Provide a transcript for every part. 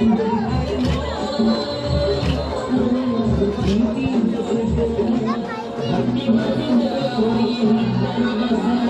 Thank you.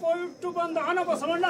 ಪೋಯಿಟ್ಟು ಬಂದ ಆನ ಬಸವಣ್ಣ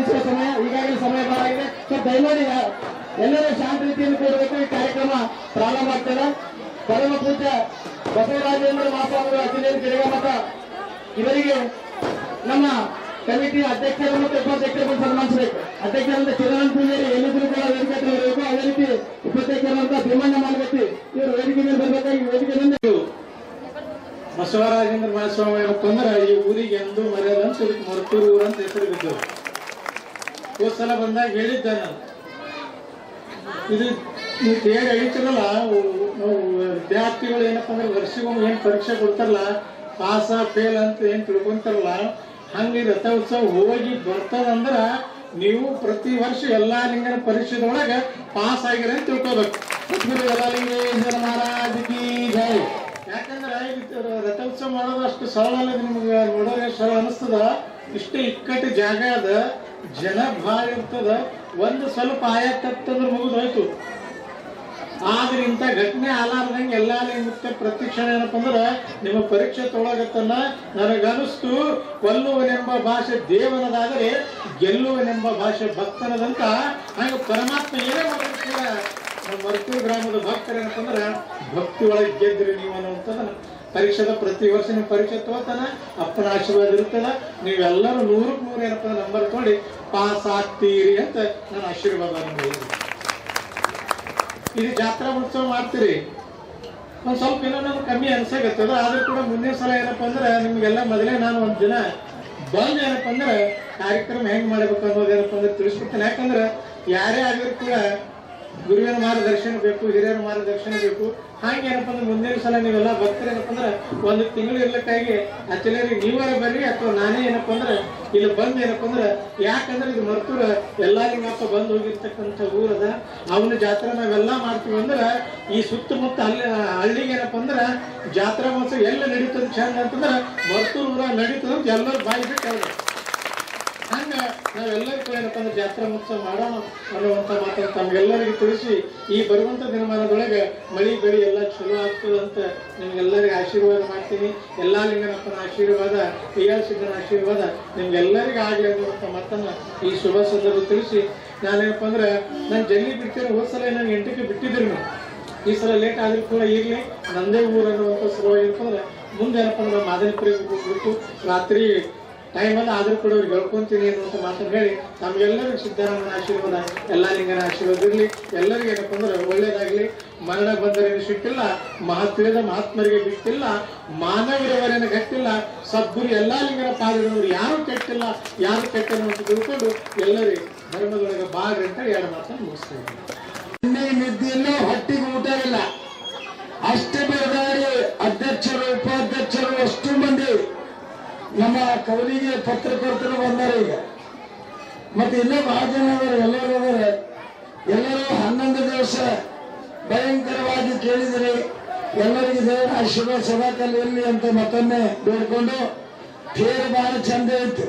ಪೂಜೆಯನ್ನು ಸಮಯ ಈಗಾಗಲೇ ಸಮಯ ಬಹಳ ಆಗಿದೆ ಸೊ ದಯಮಾಡಿ ಎಲ್ಲರೂ ಶಾಂತ ರೀತಿಯಲ್ಲಿ ಕೂಡಬೇಕು. ಈ ಕಾರ್ಯಕ್ರಮ ಪ್ರಾರಂಭ ಆಗ್ತದೆ. ಪರಮ ಪೂಜ್ಯ ಬಸವರಾಜೇಂದ್ರ ಮಹಾಸ್ವಾಮಿಗಳು ಅತಿಥಿ ಗಿರಿಗಮಠ ಇವರಿಗೆ ನಮ್ಮ ಕಮಿಟಿಯ ಅಧ್ಯಕ್ಷರು ಮತ್ತು ಉಪಾಧ್ಯಕ್ಷರು ಸನ್ಮಾನಿಸಬೇಕು. ಅಧ್ಯಕ್ಷರಂತ ಚಿರಾನಂದ ಪೂಜಾರಿ ಎಲ್ಲಿದ್ರು ಕೂಡ ವೇದಿಕೆ ಬರಬೇಕು ಅದೇ ರೀತಿ ಉಪಾಧ್ಯಕ್ಷರಂತ ಭೀಮಣ್ಣ ಮಾಲ್ಗತ್ತಿ ಇವರು ವೇದಿಕೆ ಮೇಲೆ ಬರಬೇಕಾಗಿ ವೇದಿಕೆ ಮೇಲೆ ಬಸವರಾಜೇಂದ್ರ ಮಹಾಸ್ವಾಮಿ ಏನಪ್ಪ ತೊಂದರೆ ಈ ಊರಿಗೆ ಎಂದು ಮರ್ಯಾದಂತ ಇದಕ್ಕೆ ಮರ್ತೂರು ಊರಂತ ಹೆಸರು ಬಿದ್ದವು ಹೋದ್ ಸಲ ಬಂದಾಗ ಹೇಳಿದ್ದೆ ನಾನು. ಇದು ನೀವು ತೇರು ಹೇಳ್ತಿರಲ್ಲ ವಿದ್ಯಾರ್ಥಿಗಳು ಏನಪ್ಪ ಅಂದ್ರೆ ವರ್ಷಕ್ಕೊಮ್ಮೆ ಏನು ಪರೀಕ್ಷೆ ಕೊಡ್ತಾರಲ್ಲ ಪಾಸ ಫೇಲ್ ಅಂತ ಏನು ತಿಳ್ಕೊಂತಾರಲ್ಲ, ಹಂಗೆ ರಥೋತ್ಸವ ಹೋಗಿ ಬರ್ತದಂದ್ರ ನೀವು ಪ್ರತಿ ವರ್ಷ ಎಲ್ಲಾ ಲಿಂಗನ ಪರೀಕ್ಷೆದೊಳಗೆ ಪಾಸ್ ಆಗಿರ ಅಂತ ತಿಳ್ಕೊಬೇಕು. ಯಲ್ಲಾಲಿಂಗೇಶ್ವರ ಮಹಾರಾಜ ಕಿ ಜೈ. ಯಾಕಂದ್ರೆ ರಥೋತ್ಸವ ಮಾಡೋದು ಅಷ್ಟು ಸರಳ ನಿಮ್ಗೆ ನೋಡೋದೇ ಸರಳ ಅನಿಸ್ತದ. ಇಷ್ಟೇ ಇಕ್ಕಟ್ಟು ಜಾಗ ಅದ. ಜನ ಭಾಳ ಇರ್ತದ ಒಂದು ಸ್ವಲ್ಪ ಆಯ ತಪ್ಪಂದ್ರೆ ಮುಗಿದು ಹೋಯ್ತು. ಆದ್ರೆ ಇಂಥ ಘಟನೆ ಆಲಾರ್ದಂಗೆ ಎಲ್ಲಾ ನಿಮ್ಗೆ ಪ್ರತಿ ಕ್ಷಣ ಏನಪ್ಪ ಅಂದ್ರೆ, ನಿಮ್ಮ ಪರೀಕ್ಷೆ ತೊಳಗತ್ತನ್ನ ನನಗನಿಸ್ತು ಕೊಲ್ಲುವನೆಂಬ ಭಾಷೆ ದೇವನದಾದರೆ ಗೆಲ್ಲುವನೆಂಬ ಭಾಷೆ ಭಕ್ತನದಂತ ಹಾಗೆ ಪರಮಾತ್ಮ ಏನೇ ಮಾಡಿದ್ರು ಕೂಡ ನಮ್ಮ ಮರ್ತೂರು ಗ್ರಾಮದ ಭಕ್ತರೇನಪ್ಪ ಅಂದ್ರೆ, ಭಕ್ತಿ ಒಳಗೆ ಗೆದ್ರಿ ನೀವು ಅನ್ನುವಂಥದ್ದನ್ನ ಪರೀಕ್ಷೆದ ಪ್ರತಿ ವರ್ಷ ನೀವು ಪರೀಕ್ಷೆ ತಗೋತಾನ, ಅಪ್ಪನ ಆಶೀರ್ವಾದ ಇರ್ತದ ನೀವೆಲ್ಲರೂ ನೂರಕ್ಕೆ ನೂರು ಏನಪ್ಪ ನಂಬರ್ ತೊಗೊಂಡು ಪಾಸ್ ಆಗ್ತೀರಿ ಅಂತ ನಾನು ಆಶೀರ್ವಾದ ಇದು ಜಾತ್ರಾ ಉತ್ಸವ ಮಾಡ್ತೀರಿ. ಒಂದು ಸ್ವಲ್ಪ ಏನೋ ನಮ್ಗೆ ಕಮ್ಮಿ ಅನ್ಸಾಗತ್ತದ ಆದ್ರೂ ಕೂಡ ಮುಂದಿನ ಸಲ ಏನಪ್ಪ ಅಂದ್ರೆ ನಿಮ್ಗೆಲ್ಲ ಮೊದಲೇ ನಾನು ಒಂದು ದಿನ ಬಂದ್ ಏನಪ್ಪ ಅಂದ್ರೆ ಕಾರ್ಯಕ್ರಮ ಹೆಂಗ್ ಮಾಡ್ಬೇಕು ಅನ್ನೋದು ಏನಪ್ಪ ಅಂದ್ರೆ ತಿಳಿಸ್ಬಿಡ್ತೇನೆ ಯಾಕಂದ್ರೆ ಯಾರೇ ಆಗಿದ್ರು ಕೂಡ ಗುರುವಿನ ಮಾರ್ಗದರ್ಶನ ಬೇಕು, ಹಿರಿಯರ ಮಾರ್ಗದರ್ಶನ ಬೇಕು. ಹಾಗೆ ಏನಪ್ಪ ಅಂದ್ರೆ ಮುಂದಿನ ಸಲ ನೀವೆಲ್ಲ ಬರ್ತೀರೇನಪ್ಪ ಅಂದ್ರೆ ಒಂದು ತಿಂಗಳು ಇರ್ಲಿಕ್ಕಾಗಿ ಅಚ್ಚಲೇರಿ ನೀವರ ಬರ್ರಿ ಅಥವಾ ನಾನೇ ಏನಪ್ಪ ಅಂದ್ರೆ ಇಲ್ಲಿ ಬಂದ್ ಏನಪ್ಪ ಅಂದ್ರೆ ಯಾಕಂದ್ರೆ ಇದು ಮರ್ತೂರ ಎಲ್ಲಾ ನಿಮ್ಮಪ್ಪ ಬಂದು ಹೋಗಿರ್ತಕ್ಕಂಥ ಊರದ. ಅವನ ಜಾತ್ರೆ ನಾವೆಲ್ಲ ಮಾಡ್ತೀವಿ ಅಂದ್ರೆ ಈ ಸುತ್ತಮುತ್ತ ಹಳ್ಳಿ ಹಳ್ಳಿಗೆ ಏನಪ್ಪ ಅಂದ್ರೆ ಜಾತ್ರಾ ಮಹೋತ್ಸವ ಎಲ್ಲ ನಡೀತದೆ. ಚಂದ ಅಂತಂದ್ರೆ ಮರ್ತೂರು ಊರ ನಡೀತದೆ ಅಂತ ಎಲ್ಲರೂ ಬಾಯಿ ಹಂಗ ಕೂಡ ಏನಪ್ಪ ಅಂದ್ರೆ ಜಾತ್ರಾ ಮಹೋತ್ಸವ ಮಾಡೋಣ ಅನ್ನುವಂಥ ಮಾತನ್ನು ತಮ್ಗೆಲ್ಲರಿಗೂ ತಿಳಿಸಿ, ಈ ಬರುವಂತ ದಿನಮಾನದೊಳಗೆ ಮಳಿ ಬೆಳಿ ಎಲ್ಲ ಚಲೋ ಆಗ್ತದೆ ಅಂತ ನಿಮ್ಗೆಲ್ಲರಿಗೂ ಆಶೀರ್ವಾದ ಮಾಡ್ತೀನಿ. ಎಲ್ಲಾ ಲಿಂಗನಪ್ಪನ ಆಶೀರ್ವಾದ ಪ್ರಿಯಾ ಸಿದ್ದನ ಆಶೀರ್ವಾದ ನಿಮ್ಗೆಲ್ಲರಿಗೂ ಆಗಲಿ ಅನ್ನುವಂಥ ಮಾತನ್ನ ಈ ಶುಭ ಸಂದರ್ಭ ತಿಳಿಸಿ ನಾನೇನಪ್ಪ ಅಂದ್ರೆ ನಾನು ಜಲ್ಲಿ ಬಿಡ್ತೇನೆ ಹೋದ್ ಸಲ ನಾನು ಎಂಟಕ್ಕೆ ಬಿಟ್ಟಿದ್ರು ನಾನು ಈ ಸಲ ಲೇಟ್ ಆದ್ರೂ ಕೂಡ ಇರ್ಲಿ, ನಂದೇ ಊರು ಅನ್ನುವಂಥ ಸಲುವಾಗಿ ಅಂತಂದ್ರೆ ಮುಂದೆ ಏನಪ್ಪ ಅಂದ್ರೆ ಮಾದನಪುರಿಗೆ ಹೋಗ್ಬಿಟ್ಟು ರಾತ್ರಿ ಟೈಮ್ ಅಲ್ಲ ಆದ್ರೂ ಕೂಡ ಅವ್ರಿಗೆ ಹೇಳ್ಕೊಂತೀನಿ ಅನ್ನುವಂಥ ಮಾತನ್ನು ಹೇಳಿ ನಮ್ಗೆಲ್ಲರಿಗೂ ಸಿದ್ದರಾಮನ ಆಶೀರ್ವಾದ, ಎಲ್ಲ ಲಿಂಗನ ಆಶೀರ್ವಾದ ಇರಲಿ. ಎಲ್ಲರಿಗೂ ಏನಪ್ಪ ಅಂದ್ರೆ ಒಳ್ಳೇದಾಗ್ಲಿ. ಮರಣ ಬಂದರೇನು ಸಿಕ್ಕಿಲ್ಲ ಮಹತ್ವದ ಮಹಾತ್ಮರಿಗೆ ಬಿಟ್ಟಿಲ್ಲ ಮಾನವರವರೇನು ಕಟ್ಟಿಲ್ಲ. ಸದ್ಗುರು ಎಲ್ಲಾ ಲಿಂಗನ ಪಾದದವರು ಯಾರು ಕೆಟ್ಟಿಲ್ಲ, ಯಾರು ಕೆಟ್ಟರು ಅಂತ ತಿಳ್ಕೊಂಡು ಎಲ್ಲರಿಗೂ ಧರ್ಮದೊಳಗೆ ಬಾಗ್ರಿ ಅಂತ ಎರಡು ಮಾತನ್ನು ಮುಗಿಸ್ತಾ ಇದ್ದೀನಿ. ನಿದ್ದಿಲ್ಲ ಹೊಟ್ಟಿಗೆ ಊಟ ಇಲ್ಲ. ಅಷ್ಟೇ ಬೆಳಗಾಡಿ ಅಧ್ಯಕ್ಷರು ಉಪಾಧ್ಯಕ್ಷ ನಮ್ಮ ಕವಲಿಗೆ ಪತ್ರಕರ್ತರು ಬಂದಾರ ಈಗ. ಮತ್ತೆ ಇನ್ನೂ ಬಹಳ ಜನ ಎಲ್ಲರೂ ಎಲ್ಲರೂ ಹನ್ನೊಂದು ದಿವಸ ಭಯಂಕರವಾಗಿ ಕೇಳಿದ್ರಿ ಎಲ್ಲರಿಗೂ ದೇವರ ಆಶೀರ್ವಾದ ಸದಾಕಾಲ ಇರಲಿ ಅಂತ ಮತ್ತೊಮ್ಮೆ ಬೇಡ್ಕೊಂಡು ತೇರು ಬಹಳ ಚಂದ ಇತ್ತು.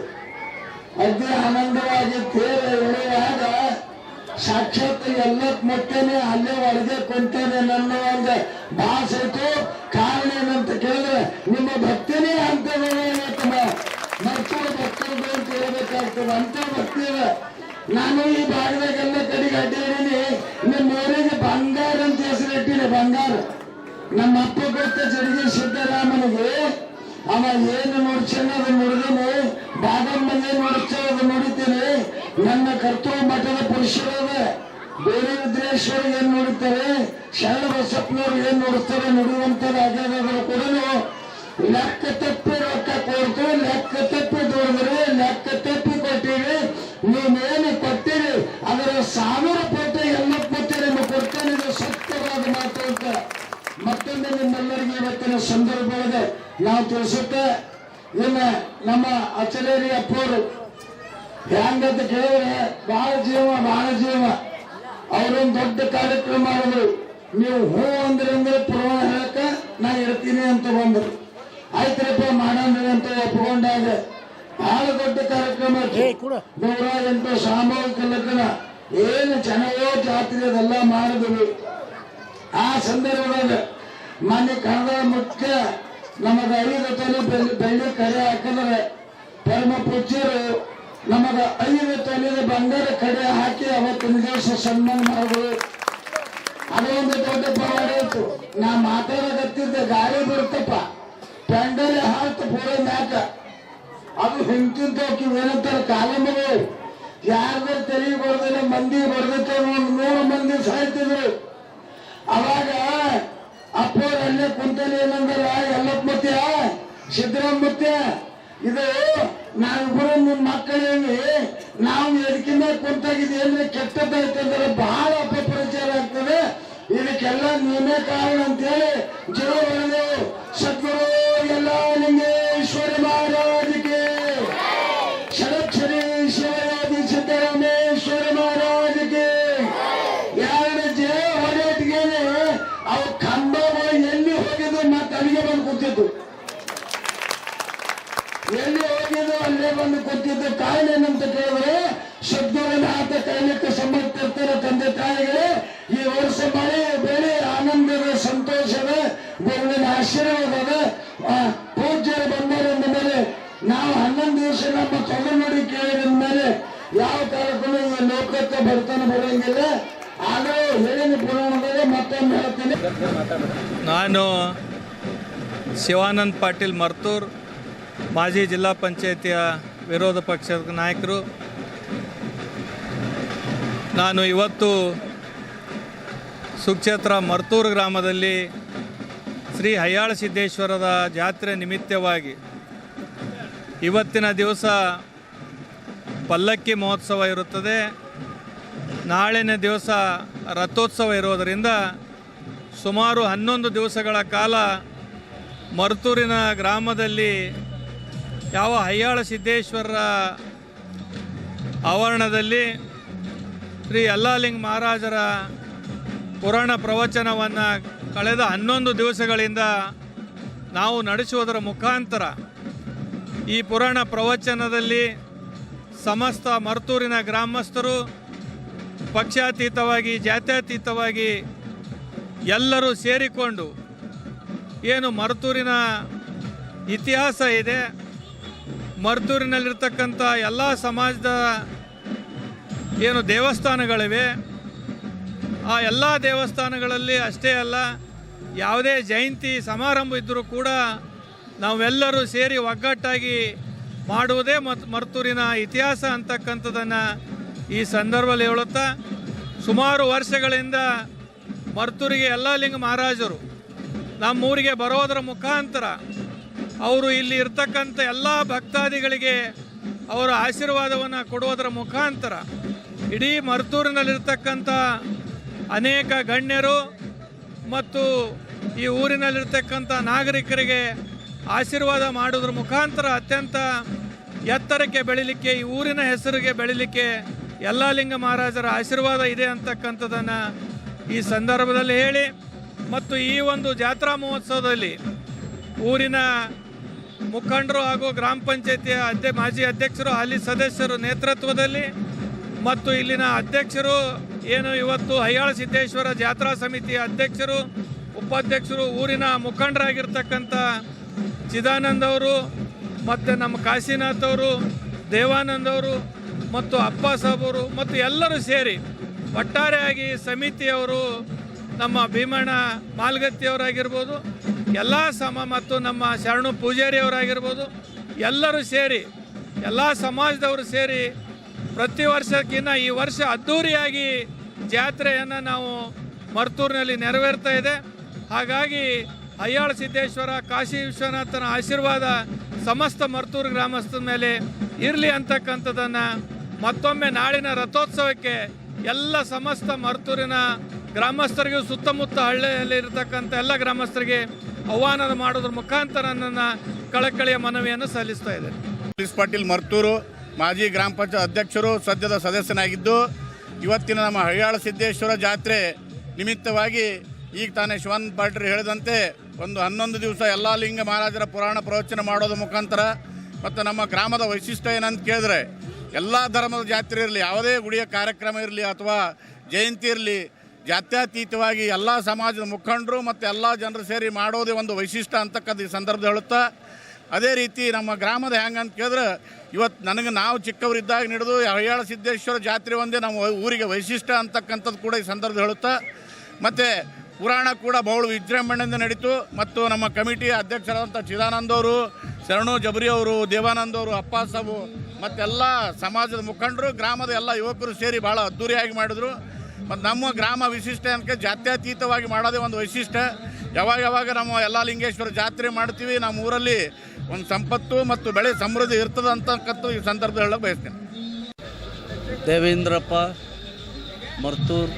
ಅದೇ ಆನಂದವಾಗಿ ತೇರು ಎಳೆಯುವಾಗ ಸಾಕ್ಷಾತ್ ಎಲ್ಲ ಮತ್ತೇನೆ ಅಲ್ಲೇ ಒಳಗೆ ಕೊಂತೇನೆ ನನ್ನ ಒಂದು ಭಾಸ ಕಾರಣ ಏನಂತ ಕೇಳಿದ್ರೆ, ನಿಮ್ಮ ಭಕ್ತಿನೇ ಅಂತ ಹೇಳ್ಬೇಕಾಗ್ತದೆ ಅಂತ ಭಕ್ತಿ ನಾನು ಈ ಭಾಗದಾಗೆಲ್ಲ ಕಡೆಗೆ ಅಡ್ಡಾಡೀನಿ ನಿಮ್ಮ ಊರಿಗೆ ಬಂಗಾರ ಅಂತ ಹೆಸರಿಟ್ಟಿನಿ ಬಂಗಾರ. ನಮ್ಮ ಅಪ್ಪ ಗೊತ್ತ ಜಡಗಿ ಸಿದ್ದರಾಮನಿಗೆ, ಅವ ಏನು ನುಡ್ಸನ ಅದು ನೋಡಿದನು. ಬಾಗಮ್ಮನ ಏನ್ ನುಡಿಸ್ತಾವ ಅದು ನುಡಿತೀನಿ ನನ್ನ ಕರ್ತವ್ಯ ಮಠದ ಪುರುಷರಾದ ಬೇರೆ ರುದ್ರೇಶ್ವರ ಏನ್ ನೋಡುತ್ತಾರೆ, ಶರಣ ಬಸಪ್ಪನವ್ರು ಏನ್ ನುಡಿಸ್ತಾರೆ ನುಡಿಯುವಂತರ ಆಗ್ಯಾದ್ರು ಕೂಡ ಲೆಕ್ಕ ತಪ್ಪಿ ರೊಕ್ಕ ಕೋರ್ತು ಲೆಕ್ಕ ತಪ್ಪಿ ದುಡಿದ್ರಿ ಲೆಕ್ಕ ತಪ್ಪಿ ಕೊಟ್ಟಿರಿ ನೀವೇನು ಅದರ ಸಾವಿರ ಪೇಟೆ ಎಲ್ಲ ಪಟ್ಟು ನಿಮಗೆ ಕೊಡ್ತೇನೆ ಸತ್ಯವಾದ ಮಾತು ಅಂತ ಮತ್ತೊಮ್ಮೆ ನಿಮ್ಮೆಲ್ಲರಿಗೆ ಇವತ್ತಿನ ಸಂದರ್ಭದೊಳಗೆ ನಾವು ತಿಳಿಸುತ್ತೆ ಇನ್ನ ನಮ್ಮ ಅಚಲೇರಿ ಅಪ್ಪವರು ಹೆಂಗಂತ ಕೇಳಿದ್ರೆ ಬಹಳ ಜೀವ ಬಹಳ ಜೀವ. ಅವರೊಂದು ದೊಡ್ಡ ಕಾರ್ಯಕ್ರಮ ಮಾಡಿದ್ರು ನೀವು ಹೂ ಅಂದ್ರೆ ಪ್ರಮಾಣ ಹೇಳಕ ನಾ ಇರ್ತೀನಿ ಅಂತ ಬಂದ್ರು. ಆಯ್ತರಪ್ಪ ಮಾಡೋಣ ಅಂತ ಒಪ್ಪಿಕೊಂಡಾಗ ಬಹಳ ದೊಡ್ಡ ಕಾರ್ಯಕ್ರಮ. ನೂರ ಎಂಟು ಸಾಮೂಹಿಕ ಲಗ್ನ ಏನು ಜನವೋ ಜಾತ್ರೆ ಅದೆಲ್ಲ ಮಾಡಿದ್ವಿ. ಆ ಸಂದರ್ಭದಾಗ ಮನೆ ಕನ್ನಡ ಮುಖ್ಯ ನಮಗ ಐದು ತೊಲೆ ಬೆಳ್ಳಿ ಕಡೆ ಹಾಕಿದ್ರೆ ಪರಮ ಪೂಜ್ಯರು ನಮಗ ಐದು ತೊಲೆದ ಬಂಗಾರ ಕಡೆ ಹಾಕಿ ಅವತ್ತಿನ ದಿವಸ ಸನ್ಮಾನ ಮಾಡಿದ್ರು. ಅದು ಒಂದು ದೊಡ್ಡ ಪವಾಡ ಇತ್ತು ನಾ ಮಾತಾಡಕತ್ತಿದ್ದೆ ಗಾಳಿ ಬರುತ್ತಪ್ಪ. ಪೆಂಡಲ್ ಹಾಕ್ತು ಪೂರ ಮ್ಯಾಕ ಅದು ಹಿಂತಿದ್ದಕ್ಕೆ ಏನಂತಾರ ಕಾಲಂಬಗಳು ಯಾರ್ದ ತೆರಿಗೆ ಬರ್ದಿಲ್ಲ ಮಂದಿ ಬರ್ದಿತ್ತು ಒಂದು ನೂರು ಮಂದಿ ಸಾಯ್ತಿದ್ರು. ಅವಾಗ ಅಪ್ಪವ್ರು ಅಲ್ಲೇ ಕುಂತಲ್ಲಿ ಏನಂದಲ್ಲ ಎಲ್ಲಪ್ಪ ಮತ್ಯ ಸಿದ್ದರಾಮ ಮತ್ತೆ ಇದು ನಾವಿಬ್ಬರು ನಿಮ್ ಮಕ್ಕಳೇನಿ ನಾವು ಎದಕ್ಕಿಂತ ಕುಂತಾಗಿದ್ದು ಏನ್ರಿ ಕೆಟ್ಟದ್ದಾಯ್ತಂದ್ರೆ ಬಹಳ ಅಪಪ್ರಚಾರ ಆಗ್ತದೆ. ಇದಕ್ಕೆಲ್ಲ ನೀನೇ ಕಾರಣ ಅಂತೇಳಿ ಜೀವ ಬರೆದೆವು ಕೂತಿದ್ದು ಕಾರಣ ಕೇಳಿದ್ರೆ ಆತ ಕಾಯಕ್ಕೆ ಸಮರ್ಪಿರ್ತಾರೆ ತಂದೆ ತಾಯಿಗಳೇ. ಈ ವರ್ಷ ಮಳೆ ಬೆಳೆ ಆನಂದದ ಸಂತೋಷದ ಬಂದಿನ ಆಶೀರ್ವಾದದ ಪೂಜ್ಯರು ಬಂದವರಿಂದ ಮೇಲೆ ನಾವು ಹನ್ನೊಂದು ದಿವಸ ನಮ್ಮ ತೊಗಲು ನೋಡಿ ಕೇಳಿದ ಮೇಲೆ ಯಾವ ಕಾಲಕ್ಕೂ ಈ ಲೋಕಕ್ಕೆ ಬರ್ತಾನೆ ಬರೋಂಗಿಲ್ಲ. ಆದರೂ ಹೇಳಿನ ಪುರಾಣದಲ್ಲಿ ಮತ್ತೊಮ್ಮೆ ಹೇಳ್ತೀನಿ. ನಾನು ಶಿವಾನಂದ್ ಪಾಟೀಲ್ ಮರ್ತೂರ್, ಮಾಜಿ ಜಿಲ್ಲಾ ಪಂಚಾಯತಿಯ ವಿರೋಧ ಪಕ್ಷದ ನಾಯಕರು, ನಾನು ಇವತ್ತು ಸುಕ್ಷೇತ್ರ ಮರ್ತೂರು ಗ್ರಾಮದಲ್ಲಿ ಶ್ರೀ ಹಯ್ಯಾಳ ಸಿದ್ದೇಶ್ವರದ ಜಾತ್ರೆ ನಿಮಿತ್ತವಾಗಿ ಇವತ್ತಿನ ದಿವಸ ಪಲ್ಲಕ್ಕಿ ಮಹೋತ್ಸವ ಇರುತ್ತದೆ. ನಾಳಿನ ದಿವಸ ರಥೋತ್ಸವ ಇರೋದರಿಂದ ಸುಮಾರು ಹನ್ನೊಂದು ದಿವಸಗಳ ಕಾಲ ಮರ್ತೂರಿನ ಗ್ರಾಮದಲ್ಲಿ ಯಾವ ಹಯ್ಯಾಳ ಸಿದ್ದೇಶ್ವರರ ಆವರಣದಲ್ಲಿ ಶ್ರೀ ಅಲ್ಲಾಲಿಂಗ್ ಮಹಾರಾಜರ ಪುರಾಣ ಪ್ರವಚನವನ್ನು ಕಳೆದ ಹನ್ನೊಂದು ದಿವಸಗಳಿಂದ ನಾವು ನಡೆಸುವುದರ ಮುಖಾಂತರ ಈ ಪುರಾಣ ಪ್ರವಚನದಲ್ಲಿ ಸಮಸ್ತ ಮರ್ತೂರಿನ ಗ್ರಾಮಸ್ಥರು ಪಕ್ಷಾತೀತವಾಗಿ, ಜಾತ್ಯತೀತವಾಗಿ ಎಲ್ಲರೂ ಸೇರಿಕೊಂಡು ಏನು ಮರ್ತೂರಿನ ಇತಿಹಾಸ ಇದೆ ಮರ್ತೂರಿನಲ್ಲಿರ್ತಕ್ಕಂಥ ಎಲ್ಲ ಸಮಾಜದ ಏನು ದೇವಸ್ಥಾನಗಳಿವೆ, ಆ ಎಲ್ಲ ದೇವಸ್ಥಾನಗಳಲ್ಲಿ ಅಷ್ಟೇ ಅಲ್ಲ, ಯಾವುದೇ ಜಯಂತಿ ಸಮಾರಂಭ ಇದ್ದರೂ ಕೂಡ ನಾವೆಲ್ಲರೂ ಸೇರಿ ಒಗ್ಗಟ್ಟಾಗಿ ಮಾಡುವುದೇ ಮತ್, ಮರ್ತೂರಿನ ಇತಿಹಾಸ ಅಂತಕ್ಕಂಥದ್ದನ್ನು ಈ ಸಂದರ್ಭದಲ್ಲಿ ಹೇಳುತ್ತಾ, ಸುಮಾರು ವರ್ಷಗಳಿಂದ ಮರ್ತೂರಿಗೆ ಎಲ್ಲ ಲಿಂಗ ಮಹಾರಾಜರು ನಮ್ಮೂರಿಗೆ ಬರೋದರ ಮುಖಾಂತರ ಅವರು ಇಲ್ಲಿ ಇರ್ತಕ್ಕಂಥ ಎಲ್ಲ ಭಕ್ತಾದಿಗಳಿಗೆ ಅವರ ಆಶೀರ್ವಾದವನ್ನು ಕೊಡುವುದರ ಮುಖಾಂತರ ಇಡೀ ಮರ್ತೂರಿನಲ್ಲಿರ್ತಕ್ಕಂಥ ಅನೇಕ ಗಣ್ಯರು ಮತ್ತು ಈ ಊರಿನಲ್ಲಿರ್ತಕ್ಕಂಥ ನಾಗರಿಕರಿಗೆ ಆಶೀರ್ವಾದ ಮಾಡೋದ್ರ ಮುಖಾಂತರ ಅತ್ಯಂತ ಎತ್ತರಕ್ಕೆ ಬೆಳಿಲಿಕ್ಕೆ, ಈ ಊರಿನ ಹೆಸರಿಗೆ ಬೆಳಿಲಿಕ್ಕೆ ಎಲ್ಲ ಲಿಂಗ ಮಹಾರಾಜರ ಆಶೀರ್ವಾದ ಇದೆ ಅಂತಕ್ಕಂಥದ್ದನ್ನು ಈ ಸಂದರ್ಭದಲ್ಲಿ ಹೇಳಿ. ಮತ್ತು ಈ ಒಂದು ಜಾತ್ರಾ ಮಹೋತ್ಸವದಲ್ಲಿ ಊರಿನ ಮುಖಂಡರು ಹಾಗೂ ಗ್ರಾಮ ಪಂಚಾಯತಿಯ ಅಧ್ಯ ಮಾಜಿ ಅಧ್ಯಕ್ಷರು ಹಾಲಿ ಸದಸ್ಯರು ನೇತೃತ್ವದಲ್ಲಿ ಮತ್ತು ಇಲ್ಲಿನ ಅಧ್ಯಕ್ಷರು ಏನು ಇವತ್ತು ಹಯ್ಯಾಳ ಸಿದ್ದೇಶ್ವರ ಜಾತ್ರಾ ಸಮಿತಿಯ ಅಧ್ಯಕ್ಷರು, ಉಪಾಧ್ಯಕ್ಷರು, ಊರಿನ ಮುಖಂಡರಾಗಿರ್ತಕ್ಕಂಥ ಚಿದಾನಂದ್ ಅವರು ಮತ್ತು ನಮ್ಮ ಕಾಶಿನಾಥ್ ಅವರು, ದೇವಾನಂದ್ ಅವರು ಮತ್ತು ಅಪ್ಪ ಸಾಬರು ಮತ್ತು ಎಲ್ಲರೂ ಸೇರಿ ಒಟ್ಟಾರೆಯಾಗಿ ಸಮಿತಿಯವರು ನಮ್ಮ ಭೀಮಣ್ಣ ಮಾಲ್ಗತ್ತಿಯವರಾಗಿರ್ಬೋದು ಎಲ್ಲ ಸಮ ಮತ್ತು ನಮ್ಮ ಶರಣು ಪೂಜಾರಿಯವರಾಗಿರ್ಬೋದು, ಎಲ್ಲರೂ ಸೇರಿ, ಎಲ್ಲ ಸಮಾಜದವರು ಸೇರಿ ಪ್ರತಿ ವರ್ಷಕ್ಕಿಂತ ಈ ವರ್ಷ ಅದ್ಧೂರಿಯಾಗಿ ಜಾತ್ರೆಯನ್ನು ನಾವು ಮರ್ತೂರಿನಲ್ಲಿ ನೆರವೇರ್ತಾ ಇದೆ. ಹಾಗಾಗಿ ಅಯ್ಯಾಳ ಸಿದ್ದೇಶ್ವರ, ಕಾಶಿ ವಿಶ್ವನಾಥನ ಆಶೀರ್ವಾದ ಸಮಸ್ತ ಮರ್ತೂರು ಗ್ರಾಮಸ್ಥರ ಮೇಲೆ ಇರಲಿ ಅಂತಕ್ಕಂಥದ್ದನ್ನು ಮತ್ತೊಮ್ಮೆ ನಾಳಿನ ರಥೋತ್ಸವಕ್ಕೆ ಎಲ್ಲ ಸಮಸ್ತ ಮರ್ತೂರಿನ ಗ್ರಾಮಸ್ಥರಿಗೂ ಸುತ್ತಮುತ್ತ ಹಳ್ಳಿಯಲ್ಲಿ ಇರತಕ್ಕಂಥ ಎಲ್ಲ ಗ್ರಾಮಸ್ಥರಿಗೆ ಆಹ್ವಾನ ಮಾಡೋದ್ರ ಮುಖಾಂತರ ನನ್ನ ಕಳಕಳಿಯ ಮನವಿಯನ್ನು ಸಲ್ಲಿಸ್ತಾ ಇದ್ದೇನೆ. ಪೊಲೀಸ್ ಪಾಟೀಲ್ ಮರ್ತೂರು, ಮಾಜಿ ಗ್ರಾಮ ಪಂಚಾಯತ್ ಅಧ್ಯಕ್ಷರು, ಸದ್ಯದ ಸದಸ್ಯನಾಗಿದ್ದು, ಇವತ್ತಿನ ನಮ್ಮ ಹಳ್ಯಾಳ ಸಿದ್ದೇಶ್ವರ ಜಾತ್ರೆ ನಿಮಿತ್ತವಾಗಿ ಈಗ ತಾನೇ ಶಿವನ್ ಪಾಟೀಲ್ ಹೇಳಿದಂತೆ ಒಂದು ಹನ್ನೊಂದು ದಿವಸ ಎಲ್ಲ ಲಿಂಗ ಮಹಾರಾಜರ ಪುರಾಣ ಪ್ರವಚನ ಮಾಡೋದ್ರ ಮುಖಾಂತರ ಮತ್ತು ನಮ್ಮ ಗ್ರಾಮದ ವೈಶಿಷ್ಟ್ಯ ಏನಂತ ಕೇಳಿದ್ರೆ, ಎಲ್ಲ ಧರ್ಮದ ಜಾತ್ರೆ ಇರಲಿ, ಯಾವುದೇ ಗುಡಿಯ ಕಾರ್ಯಕ್ರಮ ಇರಲಿ ಅಥವಾ ಜಯಂತಿ ಇರಲಿ ಜಾತ್ಯತೀತವಾಗಿ ಎಲ್ಲ ಸಮಾಜದ ಮುಖಂಡರು ಮತ್ತು ಎಲ್ಲ ಜನರು ಸೇರಿ ಮಾಡೋದೇ ಒಂದು ವೈಶಿಷ್ಟ್ಯ ಅಂತಕ್ಕಂಥ ಈ ಸಂದರ್ಭ ಹೇಳುತ್ತಾ, ಅದೇ ರೀತಿ ನಮ್ಮ ಗ್ರಾಮದ ಹೆಂಗಂತ ಕೇಳಿದ್ರೆ ಇವತ್ತು ನನಗೆ ನಾವು ಚಿಕ್ಕವರಿದ್ದಾಗ ನಡೆದು ಹಯ್ಯಾಳ ಸಿದ್ದೇಶ್ವರ ಜಾತ್ರೆ ಒಂದೇ ನಮ್ಮ ಊರಿಗೆ ವೈಶಿಷ್ಟ್ಯ ಅಂತಕ್ಕಂಥದ್ದು ಕೂಡ ಈ ಸಂದರ್ಭ ಹೇಳುತ್ತಾ, ಮತ್ತು ಪುರಾಣ ಕೂಡ ಬಹಳ ವಿಜೃಂಭಣೆಯಿಂದ ನಡೀತು. ಮತ್ತು ನಮ್ಮ ಕಮಿಟಿಯ ಅಧ್ಯಕ್ಷರಾದಂಥ ಚಿದಾನಂದ್ ಅವರು, ಶರಣು ಜಬರಿ ಅವರು, ದೇವಾನಂದ್ ಅವರು, ಅಪ್ಪ ಸಾಬು, ಮತ್ತೆಲ್ಲ ಸಮಾಜದ ಮುಖಂಡರು, ಗ್ರಾಮದ ಎಲ್ಲ ಯುವಕರು ಸೇರಿ ಭಾಳ ಅದ್ಧೂರಿಯಾಗಿ ಮಾಡಿದ್ರು. ಮತ್ತು ನಮ್ಮ ಗ್ರಾಮ ವಿಶಿಷ್ಟ ಅನ್ಕೆ ಜಾತ್ಯತೀತವಾಗಿ ಮಾಡೋದೇ ಒಂದು ವೈಶಿಷ್ಟ್ಯ. ಯಾವಾಗ ಯಾವಾಗ ನಮ್ಮ ಎಲ್ಲ ಲಿಂಗೇಶ್ವರ ಜಾತ್ರೆ ಮಾಡ್ತೀವಿ, ನಮ್ಮ ಊರಲ್ಲಿ ಒಂದು ಸಂಪತ್ತು ಮತ್ತು ಬೆಳೆ ಸಮೃದ್ಧಿ ಇರ್ತದೆ ಅಂತಕ್ಕಂಥ ಈ ಸಂದರ್ಭ ಹೇಳಕ್ಕೆ ಬಯಸ್ತೇನೆ. ದೇವೇಂದ್ರಪ್ಪ, ಮರ್ತೂರ್,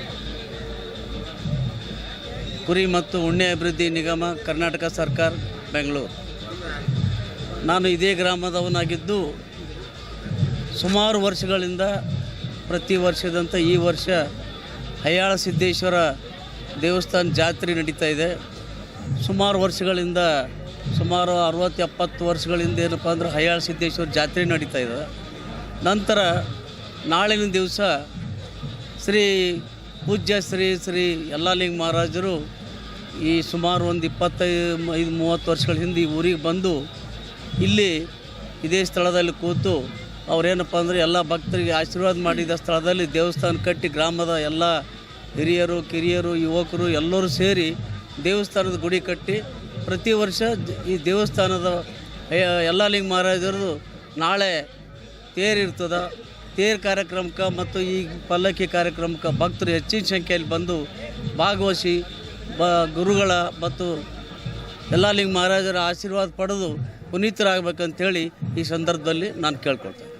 ಕುರಿ ಮತ್ತು ಉಣ್ಣೆ ಅಭಿವೃದ್ಧಿ ನಿಗಮ, ಕರ್ನಾಟಕ ಸರ್ಕಾರ, ಬೆಂಗಳೂರು. ನಾನು ಇದೇ ಗ್ರಾಮದವನಾಗಿದ್ದು ಸುಮಾರು ವರ್ಷಗಳಿಂದ ಪ್ರತಿ ವರ್ಷದಂತ ಈ ವರ್ಷ ಹಯ್ಯಾಳ ಸಿದ್ದೇಶ್ವರ ದೇವಸ್ಥಾನ ಜಾತ್ರೆ ನಡೀತಾ ಇದೆ. ಸುಮಾರು ವರ್ಷಗಳಿಂದ, ಸುಮಾರು ಅರವತ್ತು ಎಪ್ಪತ್ತು ವರ್ಷಗಳಿಂದ ಏನಪ್ಪ ಅಂದ್ರೆ ಹಯಾಳ ಸಿದ್ದೇಶ್ವರ ಜಾತ್ರೆ ನಡೀತಾ ಇದೆ. ನಂತರ ನಾಳಿನ ದಿವಸ ಶ್ರೀ ಪೂಜ್ಯ ಶ್ರೀ ಶ್ರೀ ಯಲ್ಲಾಲಿಂಗ ಮಹಾರಾಜರು ಈ ಸುಮಾರು ಒಂದು ಇಪ್ಪತ್ತೈದು, ಐದು, ಮೂವತ್ತು ವರ್ಷಗಳ ಹಿಂದೆ ಈ ಊರಿಗೆ ಬಂದು ಇಲ್ಲಿ ಇದೇ ಸ್ಥಳದಲ್ಲಿ ಕೂತು ಅವರೇನಪ್ಪ ಅಂದರೆ ಎಲ್ಲ ಭಕ್ತರಿಗೆ ಆಶೀರ್ವಾದ ಮಾಡಿದ ಸ್ಥಳದಲ್ಲಿ ದೇವಸ್ಥಾನ ಕಟ್ಟಿ ಗ್ರಾಮದ ಎಲ್ಲ ಹಿರಿಯರು, ಕಿರಿಯರು, ಯುವಕರು ಎಲ್ಲರೂ ಸೇರಿ ದೇವಸ್ಥಾನದ ಗುಡಿ ಕಟ್ಟಿ ಪ್ರತಿ ವರ್ಷ ಈ ದೇವಸ್ಥಾನದ ಯಲ್ಲಾಲಿಂಗ ಮಹಾರಾಜರದು ನಾಳೆ ತೇರಿರ್ತದ ತೇರು ಕಾರ್ಯಕ್ರಮಕ್ಕೆ ಮತ್ತು ಈ ಪಲ್ಲಕ್ಕಿ ಕಾರ್ಯಕ್ರಮಕ್ಕೆ ಭಕ್ತರು ಹೆಚ್ಚಿನ ಸಂಖ್ಯೆಯಲ್ಲಿ ಬಂದು ಭಾಗವಹಿಸಿ ಬ, ಗುರುಗಳ ಮತ್ತು ಯಲ್ಲಾಲಿಂಗ ಮಹಾರಾಜರ ಆಶೀರ್ವಾದ ಪಡೆದು ಪುನೀತರಾಗಬೇಕಂತೇಳಿ ಈ ಸಂದರ್ಭದಲ್ಲಿ ನಾನು ಕೇಳ್ಕೊಳ್ತೇನೆ.